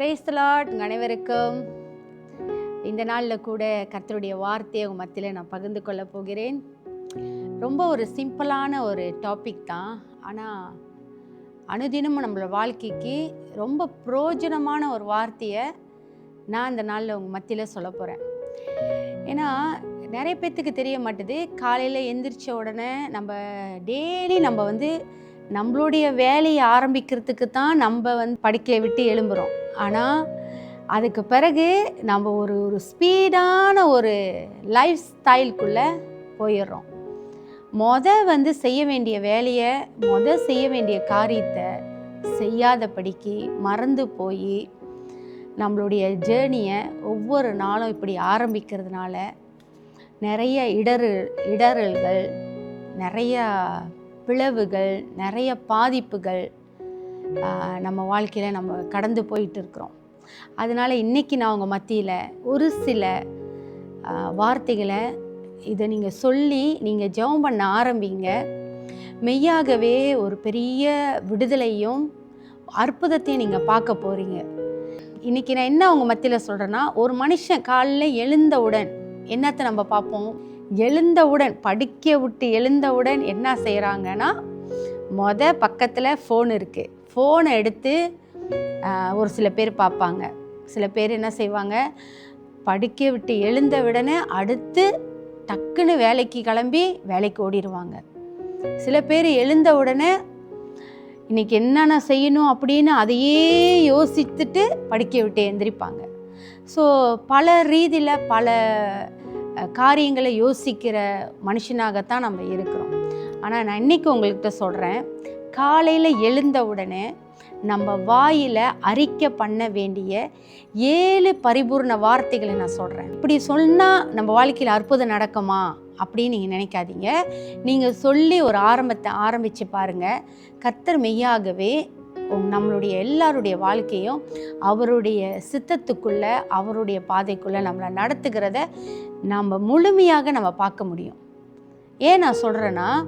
Praise the Lord அனைவருக்கும். இந்த நாளில் கூட கர்த்தருடைய வார்த்தையை உங்கள் மத்தியில் நான் பகிர்ந்து கொள்ள போகிறேன். ரொம்ப ஒரு சிம்பிளான ஒரு டாபிக் தான். ஆனால் அனுதினமும் நம்மளோட வாழ்க்கைக்கு ரொம்ப பிரயோஜனமான ஒரு வார்த்தையை நான் இந்த நாளில் உங்கள் மத்தியில் சொல்ல போகிறேன் ஏன்னா நிறைய பேர்த்துக்கு தெரிய மாட்டுது காலையில் எந்திரிச்ச உடனே நம்ம டெய்லி நம்ம வந்து நம்மளுடைய வேலையை ஆரம்பிக்கிறதுக்கு தான் நம்ம வந்து படிக்க விட்டு எழும்புகிறோம் ஆனால் அதுக்கு பிறகு நம்ம ஒரு ஒரு ஸ்பீடான ஒரு லைஃப் ஸ்டைலுக்குள்ளே போயிடுறோம். மொத வந்து செய்ய வேண்டிய வேலையை மொத செய்ய வேண்டிய காரியத்தை செய்யாதபடிக்கு மறந்து போய் நம்மளுடைய ஜேர்னியை ஒவ்வொரு நாளும் இப்படி ஆரம்பிக்கிறதுனால நிறைய இடரு இடறல்கள் நிறையா பிளவுகள் நிறைய பாதிப்புகள் நம்ம வாழ்க்கையில் நம்ம கடந்து போயிட்டு இருக்கிறோம். அதனால் இன்றைக்கி நான் உங்கள் மத்தியில் ஒரு சில வார்த்தைகளை இதை நீங்கள் சொல்லி நீங்கள் ஜெபம் பண்ண ஆரம்பிங்க. மெய்யாகவே ஒரு பெரிய விடுதலையும் அற்புதத்தையும் நீங்கள் பார்க்க போகிறீங்க இன்றைக்கி நான் என்ன உங்கள் மத்தியில் சொல்கிறேன்னா ஒரு மனுஷன் காலில் எழுந்தவுடன் என்னத்தை நம்ம பார்ப்போம்? எழுந்தவுடன் படிக்க விட்டு எழுந்தவுடன் என்ன செய்கிறாங்கன்னா மொத பக்கத்தில் ஃபோன் இருக்குது ஃபோனை எடுத்து ஒரு சில பேர் பார்ப்பாங்க. சில பேர் என்ன செய்வாங்க படிக்க விட்டு எழுந்த உடனே அடுத்து டக்குன்னு வேலைக்கு கிளம்பி வேலைக்கு ஓடிடுவாங்க சில பேர் எழுந்த உடனே இன்னைக்கு என்னென்ன செய்யணும்? அப்படின்னு அதையே யோசித்துட்டு படிக்க விட்டு எந்திரிப்பாங்க. ஸோ பல ரீதியில் பல காரியங்களை யோசிக்கிற மனுஷனாகத்தான் நம்ம இருக்கிறோம். ஆனால் நான் இன்றைக்கி உங்கள்கிட்ட சொல்கிறேன் காலையில் எழுந்த உடனே நம்ம வாயில் அறிக்கை பண்ண வேண்டிய ஏழு பரிபூர்ண வார்த்தைகளை நான் சொல்கிறேன் இப்படி சொன்னால் நம்ம வாழ்க்கையில் அற்புதம் நடக்குமா? அப்படின்னு நீங்கள் நினைக்காதீங்க. நீங்கள் சொல்லி ஒரு ஆரம்பத்தை ஆரம்பித்து பாருங்கள் கத்தர் மெய்யாகவே நம்மளுடைய எல்லாருடைய வாழ்க்கையும் அவருடைய சித்தத்துக்குள்ளே அவருடைய பாதைக்குள்ளே நம்மளை நடத்துகிறத நம்ம முழுமையாக நம்ம பார்க்க முடியும். ஏன் நான் சொல்கிறேன்னா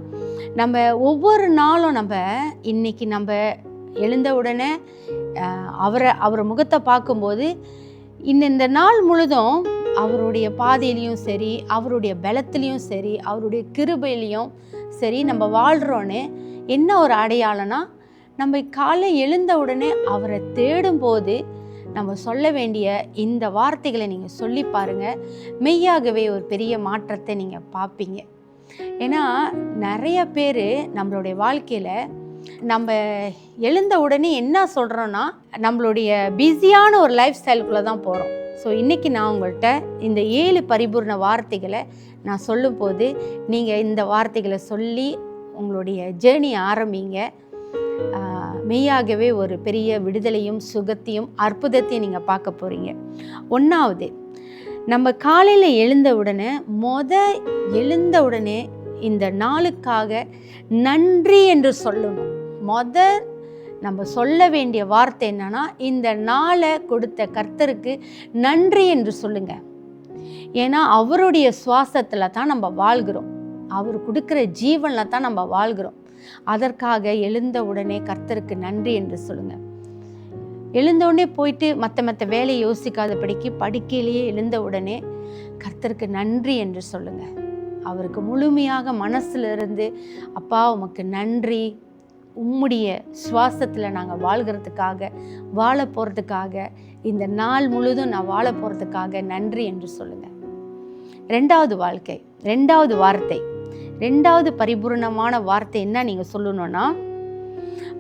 நம்ம ஒவ்வொரு நாளும் நம்ம இன்னைக்கு நம்ம எழுந்த உடனே அவரை அவர் முகத்தை பார்க்கும்போது இந்த நாள் முழுதும் அவருடைய பாதையிலையும் சரி அவருடைய பலத்திலையும் சரி அவருடைய கிருபையிலையும் சரி நம்ம வாழ்கிறோன்னு என்ன ஒரு அடையாளம்னா நம்ம காலை எழுந்த உடனே அவரை தேடும்போது நம்ம சொல்ல வேண்டிய இந்த வார்த்தைகளை நீங்கள் சொல்லி பாருங்கள் மெய்யாகவே ஒரு பெரிய மாற்றத்தை நீங்கள் பார்ப்பீங்க. ஏன்னா நிறைய பேர் நம்மளுடைய வாழ்க்கையில் நம்ம எழுந்த உடனே என்ன சொல்கிறோன்னா நம்மளுடைய பிஸியான ஒரு லைஃப் ஸ்டைலுக்குள்ளே தான் போகிறோம் ஸோ இன்றைக்கி நான் உங்கள்கிட்ட இந்த ஏழு பரிபூர்ண வார்த்தைகளை நான் சொல்லும்போது நீங்கள் இந்த வார்த்தைகளை சொல்லி உங்களுடைய ஜேர்னி ஆரம்பிங்க. மெய்யாகவே ஒரு பெரிய விடுதலையும் சுகத்தையும் அற்புதத்தையும் நீங்கள் பார்க்க போகிறீங்க ஒன்றாவது நம்ம காலையில் எழுந்த உடனே மொத எழுந்த உடனே இந்த நாளுக்காக நன்றி என்று சொல்லணும். மொத நம்ம சொல்ல வேண்டிய வார்த்தை என்னன்னா இந்த நாளை கொடுத்த கர்த்தருக்கு நன்றி என்று சொல்லுங்க. ஏன்னா அவருடைய சுவாசத்தில் தான் நம்ம வாழ்கிறோம். அவர் கொடுக்குற ஜீவனில் தான் நம்ம வாழ்கிறோம். அதற்காக எழுந்த உடனே கர்த்தருக்கு நன்றி என்று சொல்லுங்க. எழுந்தவுடனே போயிட்டு மற்ற மற்ற வேலையை யோசிக்காதபடிக்கு படிக்கையிலேயே எழுந்த உடனே கர்த்தருக்கு நன்றி என்று சொல்லுங்க. அவருக்கு முழுமையாக மனசுல இருந்து அப்பா உமக்கு நன்றி. உம்முடைய சுவாசத்தில் நாங்கள் வாழ்கிறதுக்காக வாழ போகிறதுக்காக இந்த நாள் முழுதும் நான் வாழ போகிறதுக்காக நன்றி என்று சொல்லுங்கள் ரெண்டாவது வாழ்க்கை ரெண்டாவது வார்த்தை. ரெண்டாவது பரிபூர்ணமான வார்த்தை என்ன நீங்கள் சொல்லணும்னா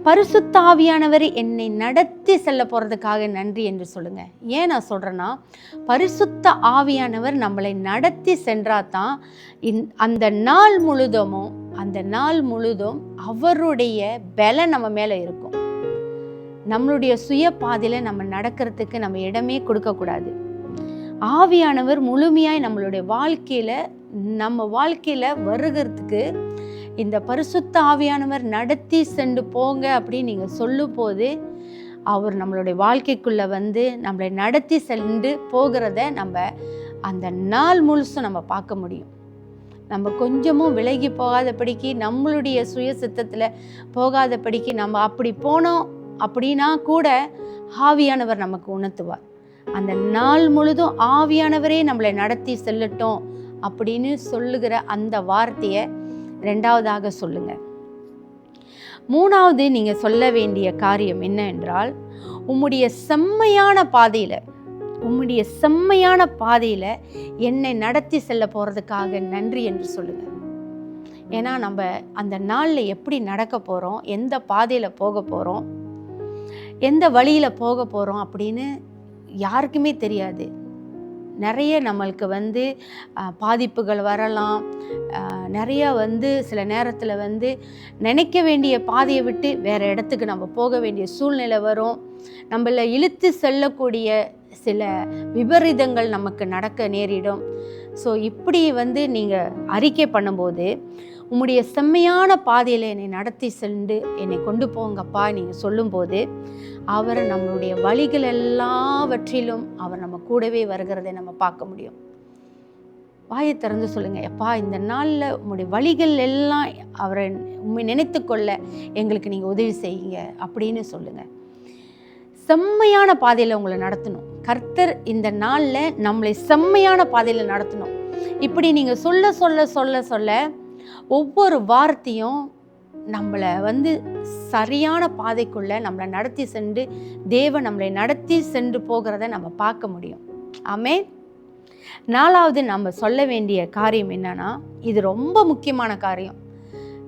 பரிசுத்த ஆவியானவர் என்னை நடத்தி செல்ல போகிறதுக்காக நன்றி என்று சொல்லுங்கள் ஏன் நான் சொல்கிறேன்னா பரிசுத்த ஆவியானவர் நம்மளை நடத்தி சென்றால் தான் இந் அந்த நாள் முழுதுமும் அந்த நாள் முழுதும் அவருடைய பலம் நம்ம மேலே இருக்கும். நம்மளுடைய சுய பாதையில் நம்ம நடக்கிறதுக்கு நம்ம இடமே கொடுக்கக்கூடாது ஆவியானவர் முழுமையாய் நம்மளுடைய வாழ்க்கையில் நம்ம வாழ்க்கையில் வருகிறதுக்கு இந்த பரிசுத்த ஆவியானவர் நடத்தி சென்று போங்க அப்படின்னு நீங்கள் சொல்லும் போது அவர் நம்மளுடைய வாழ்க்கைக்குள்ளே வந்து நம்மளை நடத்தி சென்று போகிறத நம்ம அந்த நாள் முழுசும் நம்ம பார்க்க முடியும். நம்ம கொஞ்சமும் விலகி போகாதபடிக்கு நம்மளுடைய சுய சித்தத்தில் போகாதபடிக்கு நம்ம அப்படி போனோம் அப்படின்னா கூட ஆவியானவர் நமக்கு உணர்த்துவார். அந்த நாள் முழுதும் ஆவியானவரே நம்மளை நடத்தி செல்லட்டும் அப்படின்னு சொல்லுகிற அந்த வார்த்தையை ரெண்டாவதாக சொல்லுங்க. மூணாவது நீங்கள் சொல்ல வேண்டிய காரியம் என்ன என்றால் உம்முடைய செம்மையான பாதையில் உம்முடைய செம்மையான பாதையில் என்னை நடத்தி செல்ல போகிறதுக்காக நன்றி என்று சொல்லுங்க. ஏன்னா நம்ம அந்த நாளில் எப்படி நடக்க போகிறோம் எந்த பாதையில் போக போகிறோம் எந்த வழியில் போக போகிறோம் அப்படின்னு யாருக்குமே தெரியாது. நிறைய நம்மளுக்கு வந்து பாதிப்புகள் வரலாம். நிறையா நிறைய வந்து சில நேரத்தில் வந்து நினைக்க வேண்டிய பாதையை விட்டு வேறு இடத்துக்கு நம்ம போக வேண்டிய சூழ்நிலை வரும். நம்மளை இழுத்து செல்லக்கூடிய சில விபரீதங்கள் நமக்கு நடக்க நேரிடும். ஸோ இப்படி வந்து நீங்கள் அறிக்கை பண்ணும்போது உம்முடைய செம்மையான பாதையில் என்னை நடத்தி சென்று என்னை கொண்டு போங்கப்பா நீங்கள் சொல்லும்போது அவர் நம்மளுடைய வழிகள் எல்லாவற்றிலும் அவர் நம்ம கூடவே வருகிறதை நம்ம பார்க்க முடியும். வாயை திறந்து சொல்லுங்கள் எப்பா இந்த நாளில் உங்களுடைய வழிகள் எல்லாம் அவரை உண்மை நினைத்து கொள்ள எங்களுக்கு நீங்கள் உதவி செய்யுங்க அப்படின்னு சொல்லுங்கள் செம்மையான பாதையில் உங்களை நடத்தணும். கர்த்தர் இந்த நாளில் நம்மளை செம்மையான பாதையில் நடத்தணும். இப்படி நீங்கள் சொல்ல சொல்ல சொல்ல சொல்ல ஒவ்வொரு வார்த்தையும் நம்மளை வந்து சரியான பாதைக்குள்ளே நம்மளை நடத்தி சென்று தேவன் நம்மளை நடத்தி சென்று போகிறத நம்ம பார்க்க முடியும். ஆமே நாலாவது நம்ம சொல்ல வேண்டிய காரியம் என்னன்னா இது ரொம்ப முக்கியமான காரியம்.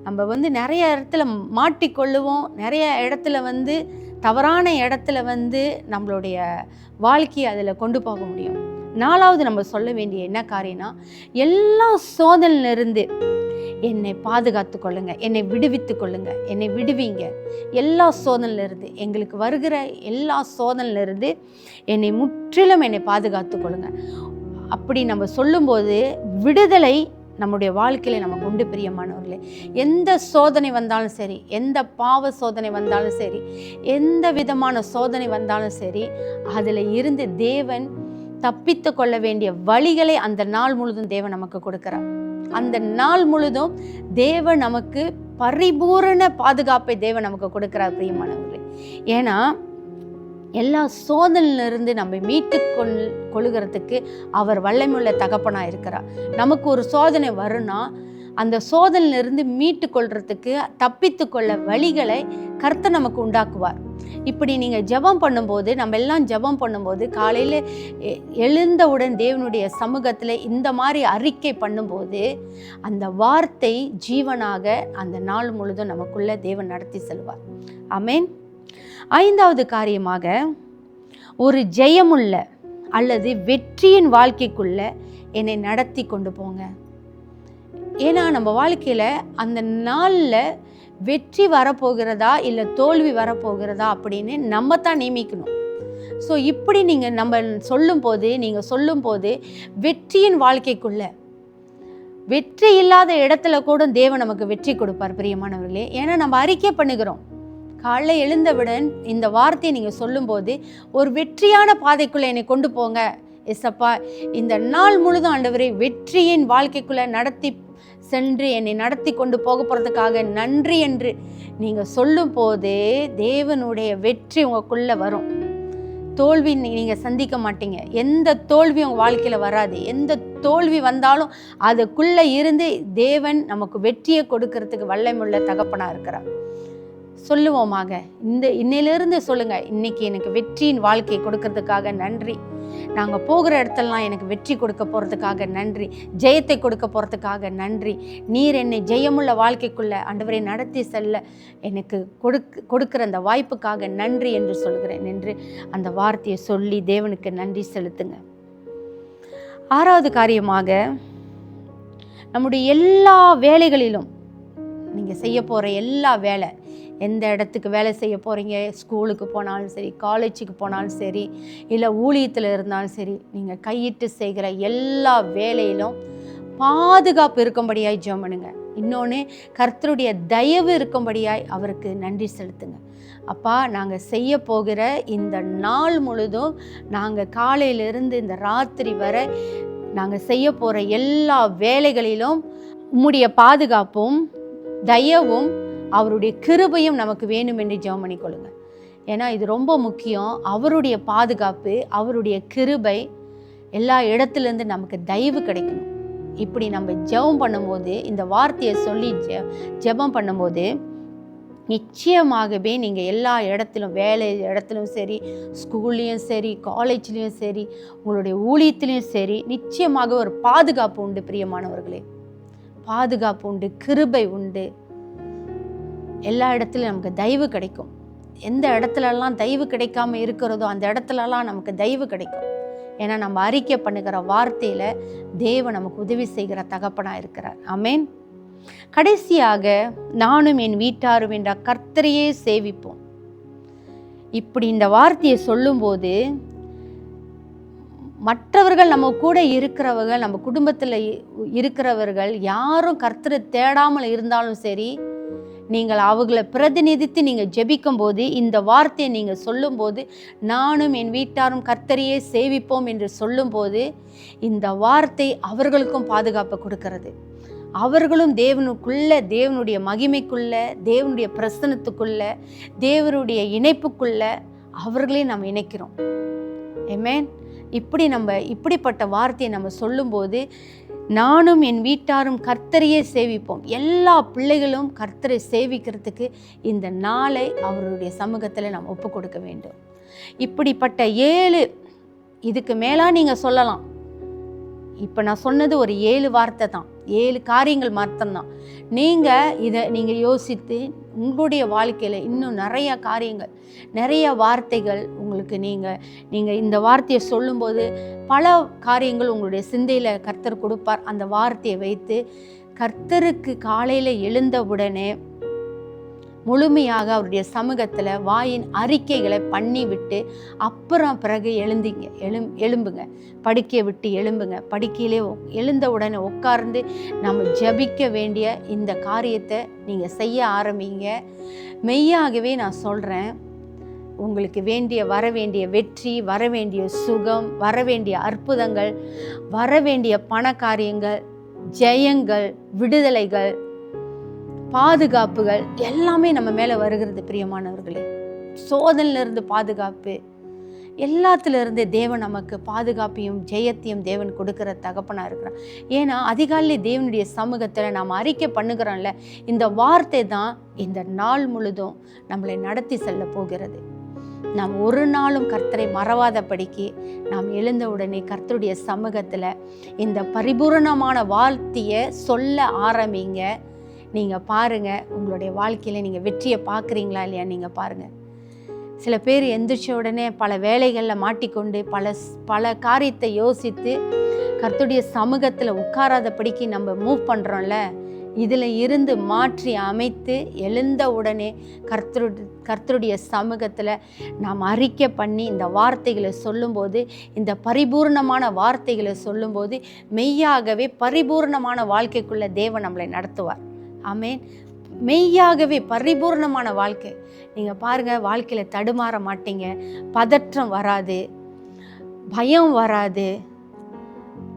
நம்ம வந்து நிறைய இடத்துல மாட்டிக்கொள்ளுவோம் நிறைய இடத்துல வந்து தவறான இடத்துல வந்து நம்மளுடைய வாழ்க்கையை அதில் கொண்டு போக முடியும். நாலாவது நம்ம சொல்ல வேண்டிய என்ன காரியம்னா எல்லா சோதனையிலிருந்து என்னை பாதுகாத்து கொள்ளுங்க என்னை விடுவித்து கொள்ளுங்க என்னை விடுவீங்க. எல்லா சோதனையிலிருந்து எங்களுக்கு வருகிற எல்லா சோதனையிலிருந்து என்னை முற்றிலும் என்னை பாதுகாத்து கொள்ளுங்க அப்படி நம்ம சொல்லும்போது விடுதலை நம்முடைய வாழ்க்கையில நமக்கு உண்டு பிரியமானவர்களே எந்த சோதனை வந்தாலும் சரி எந்த பாவ சோதனை வந்தாலும் சரி எந்த விதமான சோதனை வந்தாலும் சரி அதில் இருந்து தேவன் தப்பித்து கொள்ள வேண்டிய வழிகளை அந்த நாள் முழுதும் தேவன் நமக்கு கொடுக்கிறார். அந்த நாள் முழுதும் தேவன் நமக்கு பரிபூரண பாதுகாப்பை தேவன் நமக்கு கொடுக்கிறார் பிரியமானவர்களே. ஏன்னா எல்லா சோதனையிலிருந்து நம்ம மீட்டு கொள் கொள்கிறதுக்கு அவர் வல்லமையுள்ள தகப்பனாக இருக்கிறார். நமக்கு ஒரு சோதனை வரும்னா அந்த சோதனையிலிருந்து மீட்டு கொள்றதுக்கு தப்பித்து கொள்ள வழிகளை கர்த்தர் நமக்கு உண்டாக்குவார். இப்படி நீங்கள் ஜெபம் பண்ணும்போது நம்ம எல்லாம் ஜெபம் பண்ணும்போது காலையில் எ- எழுந்தவுடன் தேவனுடைய சமூகத்தில் இந்த மாதிரி அறிக்கை பண்ணும்போது அந்த வார்த்தை ஜீவனாக அந்த நாள் முழுதும் நமக்குள்ளே தேவன் நடத்தி செல்வார். அமேன் ஐந்தாவது காரியமாக ஒரு ஜெயமுள்ள அல்லது வெற்றியின் வாழ்க்கைக்குள்ள என்னை நடத்தி கொண்டு போங்க. ஏன்னா நம்ம வாழ்க்கையில் அந்த நாளில் வெற்றி வரப்போகிறதா இல்லை தோல்வி வரப்போகிறதா அப்படின்னு நம்ம தான் நியமிக்கணும். ஸோ இப்படி நீங்கள் நம்ம சொல்லும்போது நீங்கள் சொல்லும்போது வெற்றியின் வாழ்க்கைக்குள்ள வெற்றி இல்லாத இடத்துல கூட தேவன் நமக்கு வெற்றி கொடுப்பார் பிரியமானவர்களே. ஏன்னா நம்ம அறிக்கை பண்ணுகிறோம். காலைல எழுந்தவுடன் இந்த வார்த்தையை நீங்கள் சொல்லும்போது ஒரு வெற்றியான பாதைக்குள்ளே என்னை கொண்டு போங்க எஸ்அப்பா இந்த நாள் முழுதும் ஆண்டவரை வெற்றியின் வாழ்க்கைக்குள்ளே நடத்தி சென்று என்னை நடத்தி கொண்டு போக போகிறதுக்காக நன்றி என்று நீங்கள் சொல்லும்போது தேவனுடைய வெற்றி உங்களுக்குள்ளே வரும். தோல்வி நீங்கள் சந்திக்க மாட்டீங்க. எந்த தோல்வி உங்கள் வாழ்க்கையில் வராது. எந்த தோல்வி வந்தாலும் அதுக்குள்ளே இருந்து தேவன் நமக்கு வெற்றியை கொடுக்கறதுக்கு வல்லமுள்ள தகப்பனாக இருக்கிறார். சொல்லுவோமாக. இந்த இன்னையிலிருந்து சொல்லுங்கள் இன்னைக்கு எனக்கு வெற்றியின் வாழ்க்கையை கொடுக்கறதுக்காக நன்றி. நாங்கள் போகிற இடத்தெல்லாம் எனக்கு வெற்றி கொடுக்க போகிறதுக்காக நன்றி. ஜெயத்தை கொடுக்க போகிறதுக்காக நன்றி. நீர் என்னை ஜெயமுள்ள வாழ்க்கைக்குள்ளே ஆண்டவரை நடத்தி செல்ல எனக்கு கொடுக் கொடுக்குற அந்த வாய்ப்புக்காக நன்றி என்று சொல்கிறேன் என்று அந்த வார்த்தையை சொல்லி தேவனுக்கு நன்றி செலுத்துங்க. ஆறாவது காரியமாக நம்முடைய எல்லா வேலைகளிலும் நீங்கள் செய்ய போகிற எல்லா வேலை எந்த இடத்துக்கு வேலை செய்ய போகிறீங்க ஸ்கூலுக்கு போனாலும் சரி காலேஜுக்கு போனாலும் சரி இல்லை ஊழியத்தில் இருந்தாலும் சரி நீங்கள் கையிட்டு செய்கிற எல்லா வேலையிலும் பாதுகாப்பு இருக்கும்படியாய் ஜெபம் பண்ணுங்க. இன்னொன்று கர்த்தருடைய தயவு இருக்கும்படியாய் அவருக்கு நன்றி செலுத்துங்க. அப்பா நாங்கள் செய்ய போகிற இந்த நாள் முழுதும் நாங்கள் காலையிலிருந்து இந்த ராத்திரி வரை நாங்கள் செய்ய போகிற எல்லா வேலைகளிலும் உம்முடைய பாதுகாப்பும் தயவும் அவருடைய கிருபையும் நமக்கு வேணும் என்று ஜெபம் பண்ணிக்கொள்ளுங்க. ஏன்னா இது ரொம்ப முக்கியம். அவருடைய பாதுகாப்பு அவருடைய கிருபை எல்லா இடத்துலேருந்து நமக்கு தயவு கிடைக்கணும். இப்படி நம்ம ஜெபம் பண்ணும்போது இந்த வார்த்தையை சொல்லி ஜெ ஜெபம் பண்ணும்போது நிச்சயமாகவே நீங்கள் எல்லா இடத்திலும் வேலை இடத்துலையும் சரி ஸ்கூல்லையும் சரி காலேஜ்லேயும் சரி உங்களுடைய ஊழியத்துலேயும் சரி நிச்சயமாக ஒரு பாதுகாப்பு உண்டு பிரியமானவர்களே. பாதுகாப்பு உண்டு கிருபை உண்டு. எல்லா இடத்துலையும் நமக்கு தயவு கிடைக்கும். எந்த இடத்துலலாம் தயவு கிடைக்காம இருக்கிறதோ அந்த இடத்துலலாம் நமக்கு தயவு கிடைக்கும். ஏன்னா நம்ம அறிக்கை பண்ணுகிற வார்த்தையில் தேவன் நமக்கு உதவி செய்கிற தகப்பனாக இருக்கிறார். அமேன் கடைசியாக நானும் என் வீட்டாரும் என்ற கர்த்தரையே சேவிப்போம். இப்படி இந்த வார்த்தையை சொல்லும்போது மற்றவர்கள் நம்ம கூட இருக்கிறவர்கள் நம்ம குடும்பத்தில் இருக்கிறவர்கள் யாரும் கர்த்தரை தேடாமல் இருந்தாலும் சரி நீங்கள் அவங்கள பிரதிநிதித்து நீங்கள் ஜெபிக்கும் போது இந்த வார்த்தையை நீங்கள் சொல்லும்போது நானும் என் வீட்டாரும் கர்த்தரையே சேவிப்போம் என்று சொல்லும்போது இந்த வார்த்தை அவர்களுக்கும் பாதுகாப்பை கொடுக்கிறது. அவர்களும் தேவனுக்குள்ள தேவனுடைய மகிமைக்குள்ள தேவனுடைய பிரசனத்துக்குள்ள தேவனுடைய இணைப்புக்குள்ள அவர்களையும் நாம் இணைக்கிறோம். ஏமேன் இப்படி நம்ம இப்படிப்பட்ட வார்த்தையை நம்ம சொல்லும்போது நானும் என் வீட்டாரும் கர்த்தரையே சேவிப்போம். எல்லா பிள்ளைகளும் கர்த்தரை சேவிக்கிறதுக்கு இந்த நாளை அவருடைய சமூகத்தில் நாம் ஒப்பு கொடுக்க வேண்டும். இப்படிப்பட்ட ஏழு இதுக்கு மேலாக நீங்கள் சொல்லலாம். இப்போ நான் சொன்னது ஒரு ஏழு வார்த்தை தான். ஏழு காரியங்கள் மாத்திரம்தான். நீங்கள் இதை நீங்கள் யோசித்து உங்களுடைய வாழ்க்கையில் இன்னும் நிறைய காரியங்கள் நிறைய வார்த்தைகள் உங்களுக்கு நீங்கள் நீங்கள் இந்த வார்த்தையை சொல்லும்போது பல காரியங்கள் உங்களுடைய சிந்தையில் கர்த்தர் கொடுப்பார். அந்த வார்த்தையை வைத்து கர்த்தருக்கு காலையில் எழுந்தவுடனே முழுமையாக அவருடைய சமூகத்தில் வாயின் அறிக்கைகளை பண்ணி விட்டு அப்புறம் பிறகு எழுந்திங்க. எழும் எலும்புங்க படுக்கையை விட்டு எழும்புங்க. படுக்கையிலே எழுந்த உடனே உட்கார்ந்து நம்ம ஜபிக்க வேண்டிய இந்த காரியத்தை நீங்கள் செய்ய ஆரம்பிங்க. மெய்யாகவே நான் சொல்கிறேன் உங்களுக்கு வேண்டிய வர வேண்டிய வெற்றி வர வேண்டிய சுகம் வர வேண்டிய அற்புதங்கள் வர வேண்டிய பண காரியங்கள் ஜெயங்கள் விடுதலைகள் பாதுகாப்புகள் எல்லாமே நம்ம மேலே வருகிறது பிரியமானவர்களே. சோதனையிலிருந்து பாதுகாப்பு. எல்லாத்துலேருந்து தேவன் நமக்கு பாதுகாப்பையும் ஜெயத்தையும் தேவன் கொடுக்குற தகப்பனாக இருக்கிறான் ஏன்னா அதிகாலையில் தேவனுடைய சமூகத்தில் நாம் அறிக்கை பண்ணுகிறோம்ல இந்த வார்த்தை தான் இந்த நாள் முழுதும் நம்மளை நடத்தி செல்ல போகிறது. நாம் ஒரு நாளும் கர்த்தரை மறவாதபடிக்கு நாம் எழுந்த உடனே கர்த்தருடைய சமூகத்தில் இந்த பரிபூரணமான வார்த்தையை சொல்ல ஆரம்பிங்க. நீங்கள் பாருங்கள் உங்களுடைய வாழ்க்கையில் நீங்கள் வெற்றியை பார்க்குறீங்களா இல்லையா நீங்கள் பாருங்கள் சில பேர் எந்திரிச்ச உடனே பல வேலைகளில் மாட்டிக்கொண்டு பல பல காரியத்தை யோசித்து கர்த்துடைய சமூகத்தில் உட்காராதபடிக்கு நம்ம மூவ் பண்ணுறோம்ல இதில் இருந்து மாற்றி அமைத்து எழுந்த உடனே கர்த்தரு கர்த்தருடைய சமூகத்தில் நாம் அறிக்கை பண்ணி இந்த வார்த்தைகளை சொல்லும்போது இந்த பரிபூர்ணமான வார்த்தைகளை சொல்லும்போது மெய்யாகவே பரிபூர்ணமான வாழ்க்கைக்குள்ளே தேவன் நம்மளை நடத்துவார். ஆமேன். மெய்யாகவே பரிபூர்ணமான வாழ்க்கை. நீங்கள் பாருங்கள் வாழ்க்கையில் தடுமாற மாட்டீங்க. பதற்றம் வராது. பயம் வராது.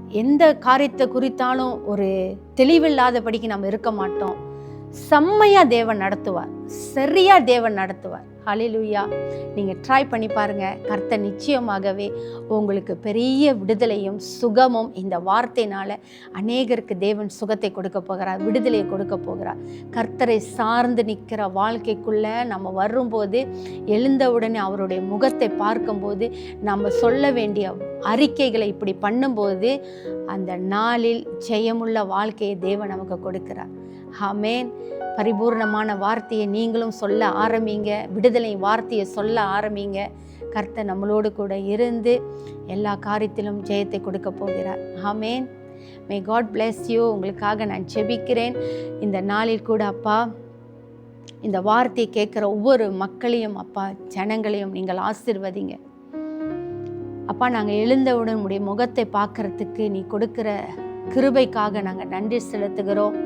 எந்த காரியத்தை குறித்தாலும் ஒரு தெளிவில்லாதபடிக்கு நம்ம இருக்க மாட்டோம். செம்மையாக தேவன் நடத்துவார். சரியாக தேவன் நடத்துவார். ஹலிலுயா நீங்கள் ட்ரை பண்ணி பாருங்கள் கர்த்தர் நிச்சயமாகவே உங்களுக்கு பெரிய விடுதலையும் சுகமும் இந்த வார்த்தையினால் அநேகருக்கு தேவன் சுகத்தை கொடுக்க போகிறார் விடுதலையை கொடுக்க போகிறார். கர்த்தரை சார்ந்து நிற்கிற வாழ்க்கைக்குள்ளே நம்ம வரும்போது எழுந்தவுடனே அவருடைய முகத்தை பார்க்கும்போது நம்ம சொல்ல வேண்டிய அறிக்கைகளை இப்படி பண்ணும்போது அந்த நாளில் ஜெயமுள்ள வாழ்க்கையை தேவன் நமக்கு கொடுக்கிறார். ஹமேன் பரிபூர்ணமான வார்த்தையை நீங்களும் சொல்ல ஆரம்பிங்க. விடுதலை வார்த்தையை சொல்ல ஆரம்பிங்க. கர்த்தர் நம்மளோடு கூட இருந்து எல்லா காரியத்திலும் ஜெயத்தை கொடுக்க போகிறார். Amen may God bless you உங்களுக்காக நான் செபிக்கிறேன் இந்த நாளில் கூட அப்பா இந்த வார்த்தையை கேட்குற ஒவ்வொரு மக்களையும் அப்பா ஜனங்களையும் நீங்கள் ஆசிர்வதிங்க. அப்பா நாங்கள் எழுந்தவுடன் உடைய முகத்தை பார்க்கறதுக்கு நீ கொடுக்குற கிருபைக்காக நாங்கள் நன்றி செலுத்துகிறோம்.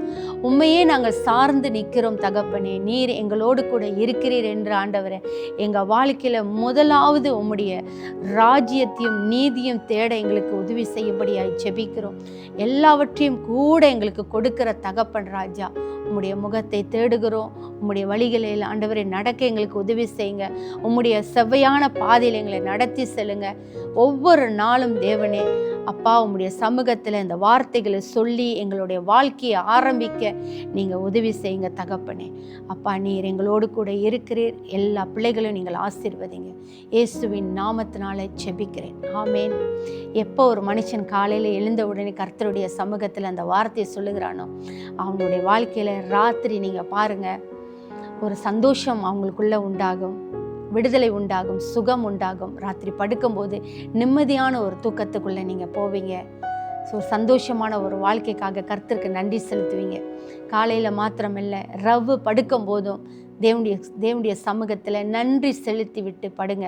உண்மையே நாங்கள் சார்ந்து நிற்கிறோம் தகப்பனே. நீர் எங்களோடு கூட இருக்கிறீர் என்று ஆண்டவரே. எங்கள் வாழ்க்கையில் முதலாவது உம்முடைய ராஜ்யத்தையும் நீதியும் தேட எங்களுக்கு உதவி செய்யும்படியாய் ஜெபிக்கிறோம். எல்லாவற்றையும் கூட எங்களுக்கு கொடுக்கிற தகப்பன் ராஜா உம்முடைய முகத்தை தேடுகிறோம். உம்முடைய வழிகளில் ஆண்டவரை நடக்க எங்களுக்கு உதவி செய்யுங்க. உம்முடைய செவ்வையான பாதையில் எங்களை நடத்தி செல்லுங்க. ஒவ்வொரு நாளும் தேவனே அப்பா உங்களுடைய சமூகத்தில் இந்த வார்த்தைகளை சொல்லி எங்களுடைய வாழ்க்கையை ஆரம்பிக்க நீங்கள் உதவி செய்யுங்க தகப்பனே. அப்பா நீர் எங்களோடு கூட இருக்கிறீர். எல்லா பிள்ளைகளையும் நீங்கள் ஆசீர்வதிங்க. இயேசுவின் நாமத்தினால செபிக்கிறேன் ஆமேன். எப்போ ஒரு மனுஷன் காலையில் எழுந்த உடனே கர்த்தருடைய சமூகத்தில் அந்த வார்த்தையை சொல்லுகிறானோ அவனுடைய வாழ்க்கையில் ராத்திரி நீங்கள் பாருங்கள் ஒரு சந்தோஷம் அவங்களுக்குள்ளே உண்டாகும். விடுதலை உண்டாகும் சுகம் உண்டாகும். ராத்திரி படுக்கும்போது நிம்மதியான ஒரு தூக்கத்துக்குள்ளே நீங்கள் போவீங்க. ஸோ சந்தோஷமான ஒரு வாழ்க்கைக்காக கர்த்தருக்கு நன்றி செலுத்துவீங்க. காலையில் மாத்திரமில்லை ரவ்வு படுக்கும் போதும் தேவனுடைய தேவனுடைய சமூகத்தில் நன்றி செலுத்தி விட்டு படுங்க.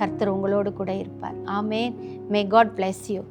கர்த்தர் உங்களோடு கூட இருப்பார். ஆமே மே காட் பிளஸ் யூ